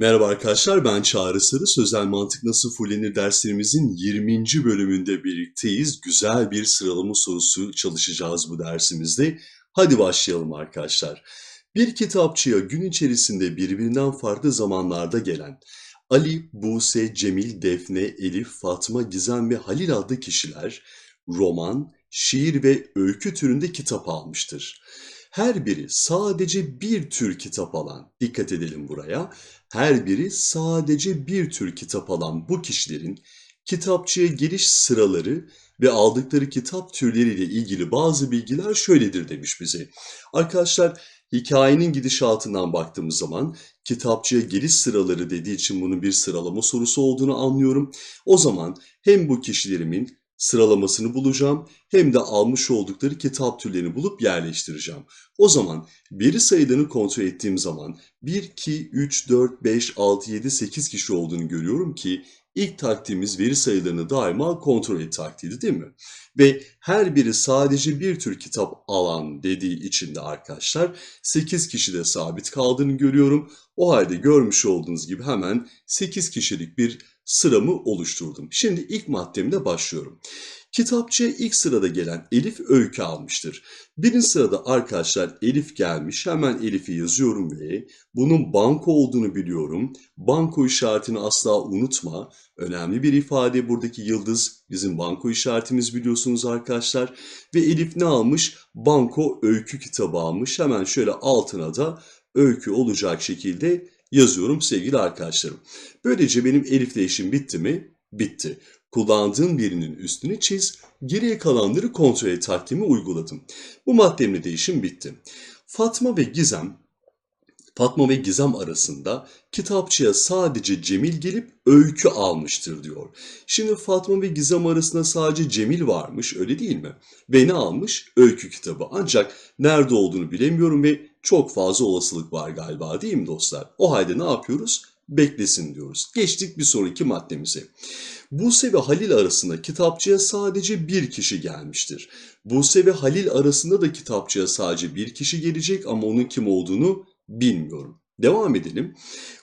Merhaba arkadaşlar ben Çağrı Sarı. Sözel Mantık Nasıl Fullenir derslerimizin 20. bölümünde birlikteyiz. Güzel bir sıralama sorusu çalışacağız bu dersimizde. Hadi başlayalım arkadaşlar. Bir kitapçıya gün içerisinde birbirinden farklı zamanlarda gelen Ali, Buse, Cemil, Defne, Elif, Fatma, Gizem ve Halil adlı kişiler roman, şiir ve öykü türünde kitap almıştır. Her biri sadece bir tür kitap alan, dikkat edelim buraya, her biri sadece bir tür kitap alan bu kişilerin kitapçıya geliş sıraları ve aldıkları kitap türleriyle ilgili bazı bilgiler şöyledir demiş bize. Arkadaşlar hikayenin gidişatından baktığımız zaman kitapçıya geliş sıraları dediği için bunun bir sıralama sorusu olduğunu anlıyorum. O zaman hem bu kişilerimin sıralamasını bulacağım hem de almış oldukları kitap türlerini bulup yerleştireceğim. O zaman veri sayılarını kontrol ettiğim zaman 1, 2, 3, 4, 5, 6, 7, 8 kişi olduğunu görüyorum ki ilk taktiğimiz veri sayılarını daima kontrol et taktiğiydi değil mi? Ve her biri sadece bir tür kitap alan dediği için de arkadaşlar 8 kişi de sabit kaldığını görüyorum. O halde görmüş olduğunuz gibi hemen 8 kişilik bir sıramı oluşturdum. Şimdi ilk maddemle başlıyorum. Kitapçıya ilk sırada gelen Elif öykü almıştır. Birinci sırada arkadaşlar Elif gelmiş. Hemen Elif'i yazıyorum ve bunun banko olduğunu biliyorum. Banko işaretini asla unutma. Önemli bir ifade buradaki yıldız bizim banko işaretimiz biliyorsunuz arkadaşlar. Ve Elif ne almış? Banko öykü kitabı almış. Hemen şöyle altına da öykü olacak şekilde yazıyorum sevgili arkadaşlarım. Böylece benim Elif'le işim bitti mi? Bitti. Kullandığım birinin üstünü çiz, geriye kalanları kontrol et takvimi uyguladım. Bu maddemle de işim bitti. Fatma ve Gizem, Fatma ve Gizem arasında kitapçıya sadece Cemil gelip öykü almıştır diyor. Şimdi Fatma ve Gizem arasında sadece Cemil varmış öyle değil mi? Ve ne almış? Öykü kitabı. Ancak nerede olduğunu bilemiyorum ve çok fazla olasılık var galiba değil mi dostlar? O halde ne yapıyoruz? Beklesin diyoruz. Geçtik bir sonraki maddemize. Buse ve Halil arasında kitapçıya sadece bir kişi gelmiştir. Buse ve Halil arasında da kitapçıya sadece bir kişi gelecek ama onun kim olduğunu bilmiyorum. Devam edelim.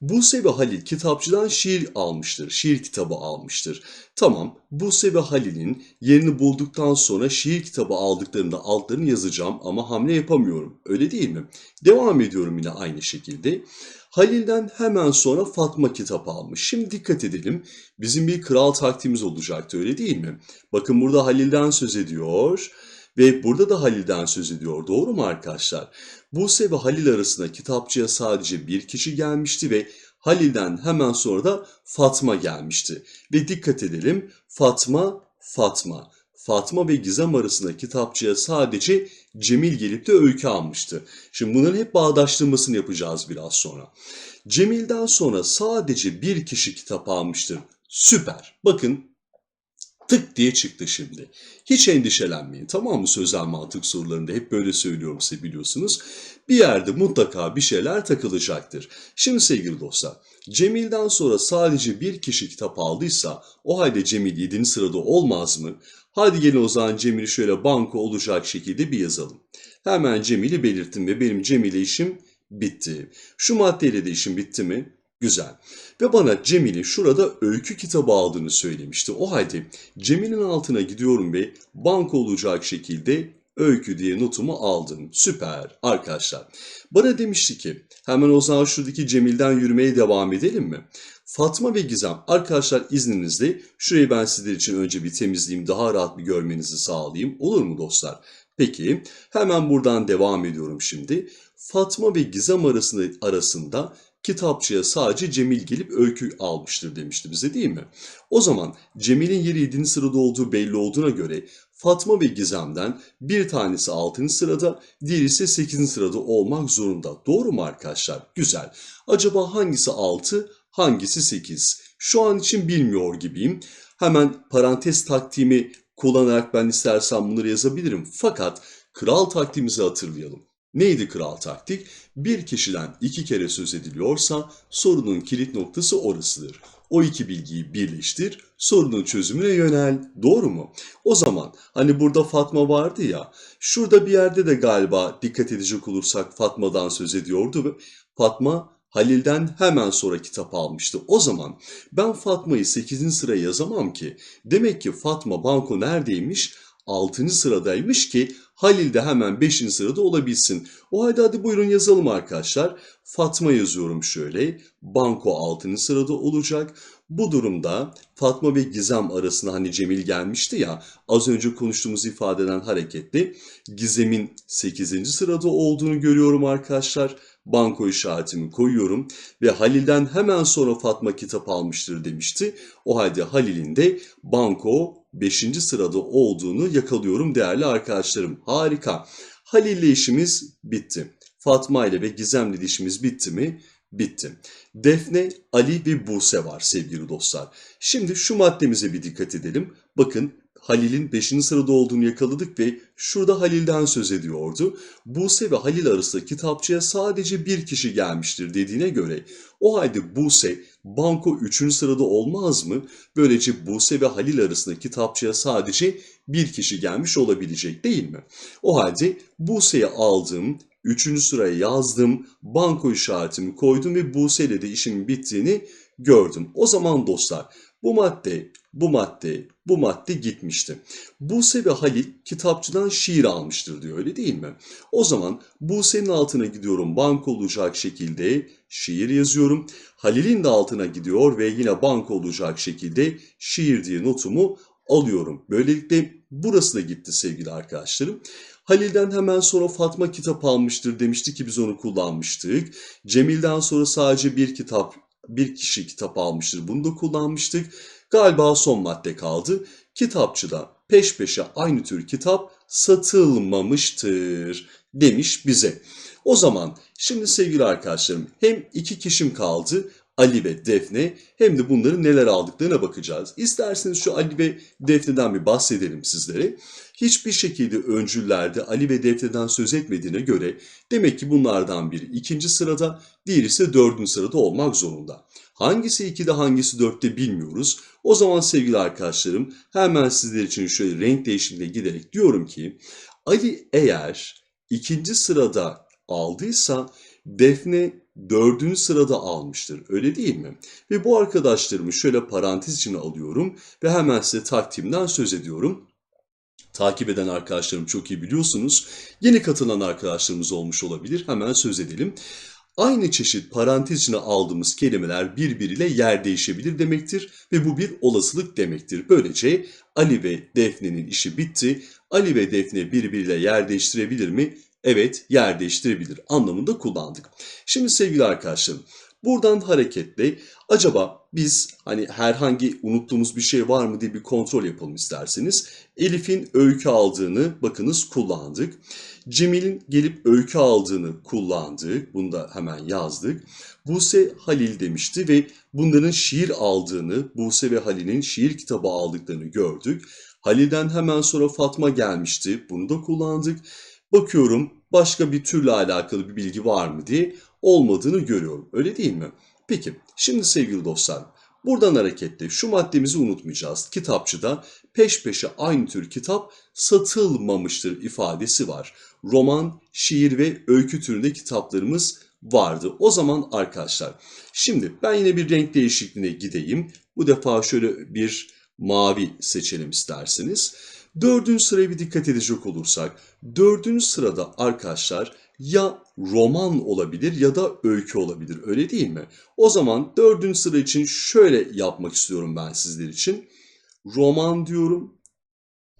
Buse ve Halil kitapçıdan şiir almıştır. Şiir kitabı almıştır. Tamam, Buse ve Halil'in yerini bulduktan sonra şiir kitabı aldıklarında altlarını yazacağım ama hamle yapamıyorum. Öyle değil mi? Devam ediyorum yine aynı şekilde. Halil'den hemen sonra Fatma kitap almış. Şimdi dikkat edelim. Bizim bir kral taktiğimiz olacaktı öyle değil mi? Bakın burada Halil'den söz ediyor. Ve burada da Halil'den söz ediyor. Doğru mu arkadaşlar? Buse ve Halil arasında kitapçıya sadece bir kişi gelmişti ve Halil'den hemen sonra da Fatma gelmişti. Ve dikkat edelim Fatma, Fatma. Fatma ve Gizem arasında kitapçıya sadece Cemil gelip de öykü almıştı. Şimdi bunların hep bağdaştırmasını yapacağız biraz sonra. Cemil'den sonra sadece bir kişi kitap almıştır. Süper. Bakın tık diye çıktı şimdi. Hiç endişelenmeyin tamam mı sözel mantık sorularında hep böyle söylüyorum size biliyorsunuz. Bir yerde mutlaka bir şeyler takılacaktır. Şimdi sevgili dostlar Cemil'den sonra sadece bir kişi kitap aldıysa o halde Cemil 7. sırada olmaz mı? Hadi gelin o zaman Cemil'i şöyle banko olacak şekilde bir yazalım. Hemen Cemil'i belirttim ve benim Cemil'e işim bitti. Şu maddeyle de işim bitti mi? Güzel. Ve bana Cemil'in şurada öykü kitabı aldığını söylemişti. O halde Cemil'in altına gidiyorum ve banko olacak şekilde öykü diye notumu aldım. Süper arkadaşlar. Bana demişti ki hemen o zaman şuradaki Cemil'den yürümeye devam edelim mi? Fatma ve Gizem arkadaşlar izninizle şurayı ben sizler için önce bir temizleyeyim daha rahat bir görmenizi sağlayayım. Olur mu dostlar? Peki hemen buradan devam ediyorum şimdi. Fatma ve Gizem arasında, arasında kitapçıya sadece Cemil gelip öykü almıştır demişti bize değil mi? O zaman Cemil'in yeri 7. sırada olduğu belli olduğuna göre Fatma ve Gizem'den bir tanesi 6. sırada, diğeri ise 8. sırada olmak zorunda. Doğru mu arkadaşlar? Güzel. Acaba hangisi 6, hangisi 8? Şu an için bilmiyor gibiyim. Hemen parantez taktiğimi kullanarak ben istersem bunları yazabilirim. Fakat kral taktiğimizi hatırlayalım. Neydi kral taktik? Bir kişiden iki kere söz ediliyorsa sorunun kilit noktası orasıdır. O iki bilgiyi birleştir, sorunun çözümüne yönel. Doğru mu? O zaman hani burada Fatma vardı ya, şurada bir yerde de galiba dikkat edecek olursak Fatma'dan söz ediyordu Fatma Halil'den hemen sonra kitap almıştı. O zaman ben Fatma'yı 8. sıraya yazamam ki. Demek ki Fatma banko neredeymiş? 6. sıradaymış ki Halil de hemen 5. sırada olabilsin. O halde hadi buyurun yazalım arkadaşlar. Fatma yazıyorum şöyle. Banko 6. sırada olacak. Bu durumda Fatma ve Gizem arasına hani Cemil gelmişti ya az önce konuştuğumuz ifadeden hareketli Gizem'in 8. sırada olduğunu görüyorum arkadaşlar. Banko işaretimi koyuyorum ve Halil'den hemen sonra Fatma kitap almıştır demişti. O halde Halil'in de banko 5. sırada olduğunu yakalıyorum değerli arkadaşlarım. Harika. Halil'le işimiz bitti. Fatma ile ve Gizem'le işimiz bitti mi? Bitti. Defne, Ali ve Buse var sevgili dostlar. Şimdi şu maddemize bir dikkat edelim. Bakın Halil'in 5. sırada olduğunu yakaladık ve şurada Halil'den söz ediyordu. Buse ve Halil arasında kitapçıya sadece bir kişi gelmiştir dediğine göre o halde Buse banko 3. sırada olmaz mı? Böylece Buse ve Halil arasında kitapçıya sadece bir kişi gelmiş olabilecek değil mi? O halde Buse'yi aldım, Üçüncü sıraya yazdım, banko işaretimi koydum ve Buse ile de işimin bittiğini gördüm. O zaman dostlar bu madde, bu madde, bu madde gitmişti. Buse ve Halil kitapçıdan şiir almıştır diyor öyle değil mi? O zaman Buse'nin altına gidiyorum banko olacak şekilde şiir yazıyorum. Halil'in de altına gidiyor ve yine banko olacak şekilde şiir diye notumu alıyorum. Böylelikle burası da gitti sevgili arkadaşlarım. Halil'den hemen sonra Fatma kitap almıştır demişti ki biz onu kullanmıştık. Cemil'den sonra sadece bir kitap, bir kişi kitap almıştır. Bunu da kullanmıştık. Galiba son madde kaldı. Kitapçıda peş peşe aynı tür kitap satılmamıştır demiş bize. O zaman şimdi sevgili arkadaşlarım hem iki kişim kaldı Ali ve Defne hem de bunların neler aldıklarına bakacağız. İsterseniz şu Ali ve Defne'den bir bahsedelim sizlere. Hiçbir şekilde öncüllerde Ali ve Defne'den söz etmediğine göre demek ki bunlardan biri ikinci sırada, diğeri ise dördüncü sırada olmak zorunda. Hangisi ikide hangisi dörtte bilmiyoruz. O zaman sevgili arkadaşlarım hemen sizler için şöyle renk değişimine giderek diyorum ki Ali eğer ikinci sırada aldıysa Defne dördüncü sırada almıştır. Öyle değil mi? Ve bu arkadaşlarımı şöyle parantez içine alıyorum ve hemen size takdimden söz ediyorum. Takip eden arkadaşlarım çok iyi biliyorsunuz. Yeni katılan arkadaşlarımız olmuş olabilir. Hemen söz edelim. Aynı çeşit parantez içine aldığımız kelimeler birbiriyle yer değişebilir demektir ve bu bir olasılık demektir. Böylece Ali ve Defne'nin işi bitti. Ali ve Defne birbiriyle yer değiştirebilir mi? Evet, yer değiştirebilir anlamında kullandık. Şimdi sevgili arkadaşlarım, buradan hareketle acaba biz hani herhangi unuttuğumuz bir şey var mı diye bir kontrol yapalım isterseniz. Elif'in öykü aldığını bakınız kullandık. Cemil'in gelip öykü aldığını kullandık. Bunu da hemen yazdık. Buse Halil demişti ve bunların şiir aldığını, Buse ve Halil'in şiir kitabı aldıklarını gördük. Halil'den hemen sonra Fatma gelmişti. Bunu da kullandık. Bakıyorum başka bir türle alakalı bir bilgi var mı diye olmadığını görüyorum. Öyle değil mi? Peki şimdi sevgili dostlar buradan hareketle şu maddemizi unutmayacağız. Kitapçıda peş peşe aynı tür kitap satılmamıştır ifadesi var. Roman, şiir ve öykü türünde kitaplarımız vardı. O zaman arkadaşlar şimdi ben yine bir renk değişikliğine gideyim. Bu defa şöyle bir mavi seçelim isterseniz. Dördüncü sıraya bir dikkat edecek olursak, dördüncü sırada arkadaşlar ya roman olabilir ya da öykü olabilir öyle değil mi? O zaman dördüncü sıra için şöyle yapmak istiyorum ben sizler için. Roman diyorum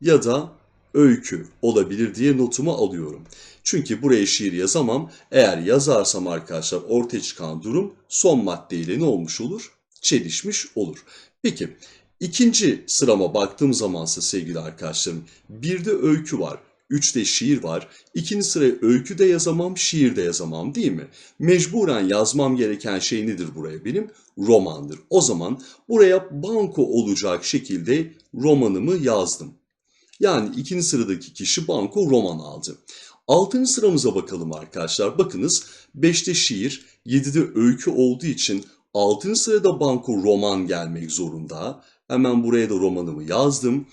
ya da öykü olabilir diye notumu alıyorum. Çünkü buraya şiir yazamam. Eğer yazarsam arkadaşlar ortaya çıkan durum son maddeyle ne olmuş olur? Çelişmiş olur. Peki İkinci sırama baktığım zamansa sevgili arkadaşlarım bir de öykü var. Üçte şiir var. İkinci sıraya öykü de yazamam, şiir de yazamam değil mi? Mecburen yazmam gereken şey nedir buraya benim? Romandır. O zaman buraya banko olacak şekilde romanımı yazdım. Yani ikinci sıradaki kişi banko roman aldı. Altıncı sıramıza bakalım arkadaşlar. Bakınız 5'te şiir, 7'de öykü olduğu için 6. sırada banko roman gelmek zorunda. Hemen buraya da romanımı yazdım.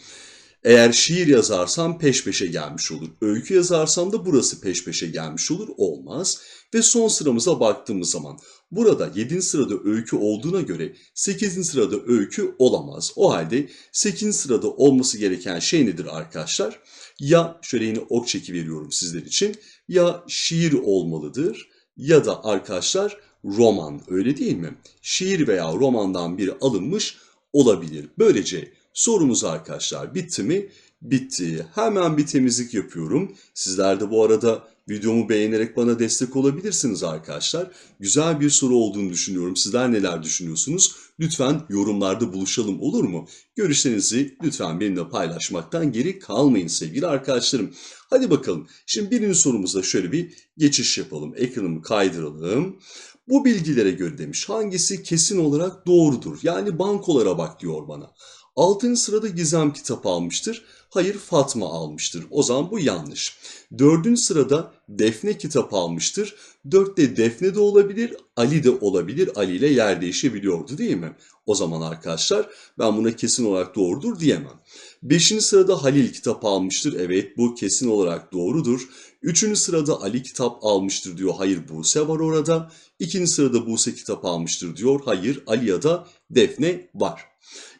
Eğer şiir yazarsam peş peşe gelmiş olur. Öykü yazarsam da burası peş peşe gelmiş olur. Olmaz. Ve son sıramıza baktığımız zaman burada 7. sırada öykü olduğuna göre 8. sırada öykü olamaz. O halde 8. sırada olması gereken şey nedir arkadaşlar? Ya şöyle yine ok çeki veriyorum sizler için. Ya şiir olmalıdır ya da arkadaşlar roman öyle değil mi? Şiir veya romandan biri alınmış olabilir. Böylece sorumuz arkadaşlar bitti mi? Bitti. Hemen bir temizlik yapıyorum. Sizler de bu arada videomu beğenerek bana destek olabilirsiniz arkadaşlar. Güzel bir soru olduğunu düşünüyorum. Sizler neler düşünüyorsunuz? Lütfen yorumlarda buluşalım olur mu? Görüşlerinizi lütfen benimle paylaşmaktan geri kalmayın sevgili arkadaşlarım. Hadi bakalım. Şimdi birinci sorumuzda şöyle bir geçiş yapalım. Ekranımı kaydıralım. Bu bilgilere göre demiş hangisi kesin olarak doğrudur? Yani bankolara bak diyor bana. 6. sırada Gizem kitap almıştır. Hayır Fatma almıştır. O zaman bu yanlış. 4. sırada Defne kitap almıştır. 4'te Defne de olabilir, Ali de olabilir. Ali ile yer değişebiliyordu değil mi? O zaman arkadaşlar ben buna kesin olarak doğrudur diyemem. 5. sırada Halil kitap almıştır. Evet bu kesin olarak doğrudur. 3. sırada Ali kitap almıştır diyor. Hayır Buse var orada. 2. sırada Buse kitap almıştır diyor. Hayır Ali ya da Defne var.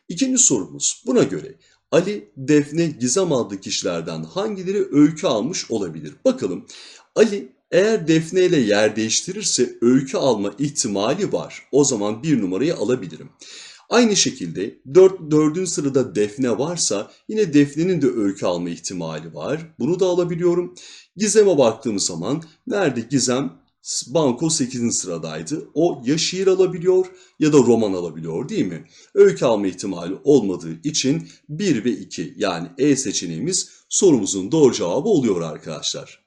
İkinci sorumuz buna göre Ali, Defne, Gizem adlı kişilerden hangileri öykü almış olabilir? Bakalım Ali eğer Defne ile yer değiştirirse öykü alma ihtimali var. O zaman bir numarayı alabilirim. Aynı şekilde 4, 4. sırada Defne varsa yine Defne'nin de öykü alma ihtimali var. Bunu da alabiliyorum. Gizem'e baktığımız zaman nerede Gizem? Banko 8. sıradaydı. O ya şiir alabiliyor ya da roman alabiliyor değil mi? Öykü alma ihtimali olmadığı için 1 ve 2 yani E seçeneğimiz sorumuzun doğru cevabı oluyor arkadaşlar.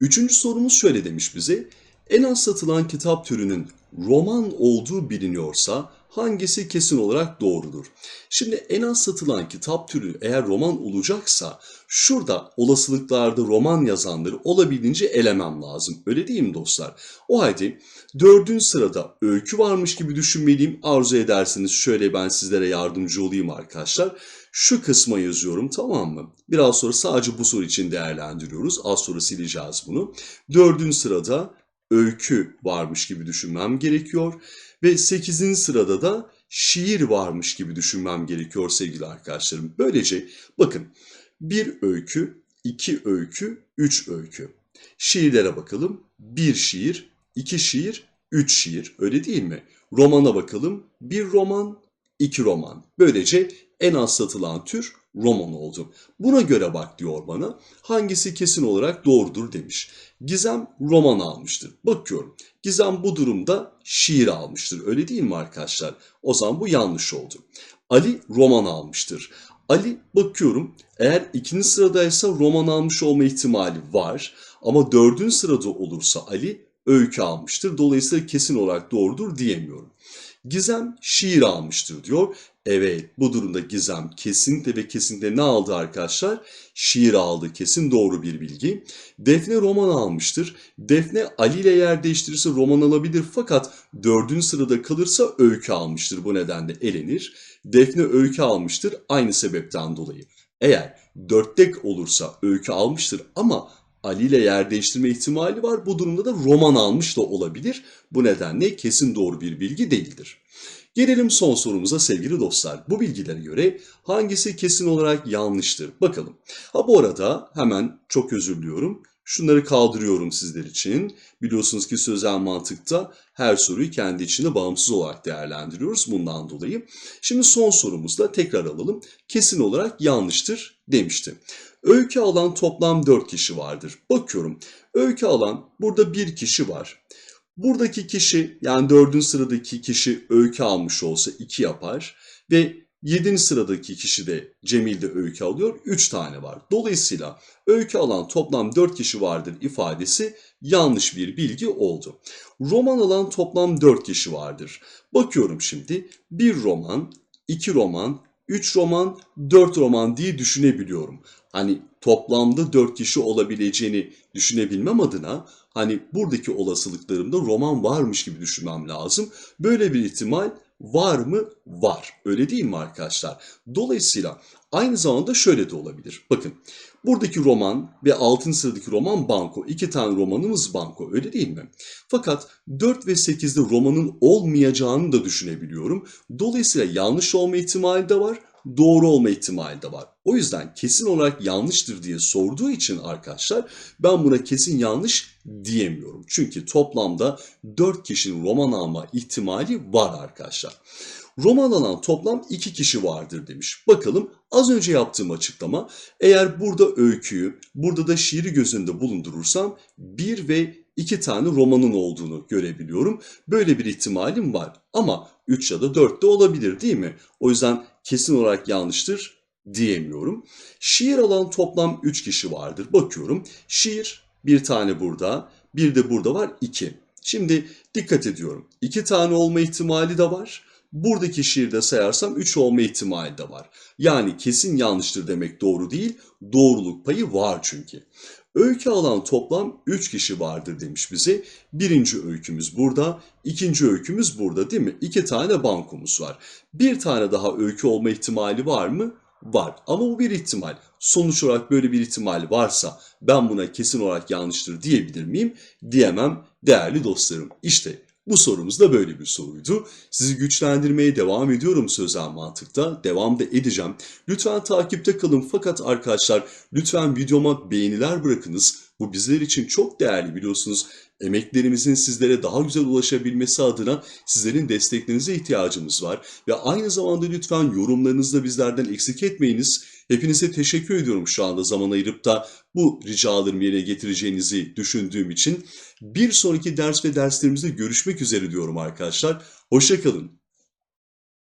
Üçüncü sorumuz şöyle demiş bize. En az satılan kitap türünün roman olduğu biliniyorsa hangisi kesin olarak doğrudur? Şimdi en az satılan kitap türü eğer roman olacaksa şurada olasılıklarda roman yazanları olabildiğince elemem lazım. Öyle değil mi dostlar? O halde dördüncü sırada öykü varmış gibi düşünmeliyim. Arzu ederseniz şöyle ben sizlere yardımcı olayım arkadaşlar. Şu kısma yazıyorum tamam mı? Biraz sonra sadece bu soru için değerlendiriyoruz. Az sonra sileceğiz bunu. Dördüncü sırada öykü varmış gibi düşünmem gerekiyor. Ve 8. sırada da şiir varmış gibi düşünmem gerekiyor sevgili arkadaşlarım. Böylece bakın bir öykü, iki öykü, üç öykü. Şiirlere bakalım. Bir şiir, iki şiir, üç şiir. Öyle değil mi? Romana bakalım. Bir roman, iki roman. Böylece en az satılan tür roman oldu. Buna göre bak diyor bana. Hangisi kesin olarak doğrudur demiş. Gizem roman almıştır. Bakıyorum. Gizem bu durumda şiir almıştır. Öyle değil mi arkadaşlar? O zaman bu yanlış oldu. Ali roman almıştır. Ali bakıyorum eğer ikinci sıradaysa roman almış olma ihtimali var. Ama dördüncü sırada olursa Ali öykü almıştır. Dolayısıyla kesin olarak doğrudur diyemiyorum. Gizem şiir almıştır diyor. Evet bu durumda Gizem kesinlikle ve kesinlikle ne aldı arkadaşlar? Şiir aldı kesin doğru bir bilgi. Defne roman almıştır. Defne Ali ile yer değiştirirse roman alabilir fakat dördüncü sırada kalırsa öykü almıştır. Bu nedenle elenir. Defne öykü almıştır aynı sebepten dolayı. Eğer dörtte olursa öykü almıştır ama Ali ile yer değiştirme ihtimali var. Bu durumda da roman almış da olabilir. Bu nedenle kesin doğru bir bilgi değildir. Gelelim son sorumuza sevgili dostlar. Bu bilgilere göre hangisi kesin olarak yanlıştır? Bakalım. Ha bu arada hemen çok özür diliyorum. Şunları kaldırıyorum sizler için. Biliyorsunuz ki sözel mantıkta her soruyu kendi içinde bağımsız olarak değerlendiriyoruz bundan dolayı. Şimdi son sorumuzda tekrar alalım. Kesin olarak yanlıştır demişti. Öykü alan toplam 4 kişi vardır. Bakıyorum. Öykü alan burada bir kişi var. Buradaki kişi yani dördüncü sıradaki kişi öykü almış olsa 2 yapar ve 7. sıradaki kişi de Cemil de öykü alıyor. 3 tane var. Dolayısıyla öykü alan toplam 4 kişi vardır ifadesi yanlış bir bilgi oldu. Roman alan toplam 4 kişi vardır. Bakıyorum şimdi bir roman, 2 roman, 3 roman, 4 roman diye düşünebiliyorum. Hani toplamda 4 kişi olabileceğini düşünebilmem adına hani buradaki olasılıklarımda roman varmış gibi düşünmem lazım. Böyle bir ihtimal var mı? Var. Öyle değil mi arkadaşlar? Dolayısıyla Aynı zamanda şöyle de olabilir. Bakın buradaki roman ve altın sıradaki roman banko. İki tane romanımız banko öyle değil mi? Fakat 4 ve 8'de romanın olmayacağını da düşünebiliyorum. Dolayısıyla yanlış olma ihtimali de var, doğru olma ihtimali de var. O yüzden kesin olarak yanlıştır diye sorduğu için arkadaşlar ben buna kesin yanlış diyemiyorum. Çünkü toplamda 4 kişinin roman alma ihtimali var arkadaşlar. Roman alan toplam 2 kişi vardır demiş. Bakalım az önce yaptığım açıklama eğer burada öyküyü, burada da şiiri gözünde bulundurursam 1 ve 2 tane romanın olduğunu görebiliyorum. Böyle bir ihtimalim var ama 3 ya da 4 de olabilir değil mi? O yüzden kesin olarak yanlıştır diyemiyorum. Şiir alan toplam 3 kişi vardır. Bakıyorum şiir bir tane burada, bir de burada var 2. Şimdi dikkat ediyorum. 2 tane olma ihtimali de var. Buradaki şiirde sayarsam 3 olma ihtimali de var. Yani kesin yanlıştır demek doğru değil, doğruluk payı var çünkü. Öykü alan toplam 3 kişi vardır demiş bize. Birinci öykümüz burada, ikinci öykümüz burada değil mi? İki tane bankomuz var. Bir tane daha öykü olma ihtimali var mı? Var ama bu bir ihtimal. Sonuç olarak böyle bir ihtimal varsa ben buna kesin olarak yanlıştır diyebilir miyim? Diyemem değerli dostlarım. İşte bu sorumuz da böyle bir soruydu. Sizi güçlendirmeye devam ediyorum sözel mantıkta. Devam da edeceğim. Lütfen takipte kalın fakat arkadaşlar lütfen videoma beğeniler bırakınız. Bu bizler için çok değerli biliyorsunuz. Emeklerimizin sizlere daha güzel ulaşabilmesi adına sizlerin desteklerinize ihtiyacımız var. Ve aynı zamanda lütfen yorumlarınızı da bizlerden eksik etmeyiniz. Hepinize teşekkür ediyorum şu anda zaman ayırıp da bu ricalarımı yerine getireceğinizi düşündüğüm için. Bir sonraki ders ve derslerimizde görüşmek üzere diyorum arkadaşlar. Hoşçakalın.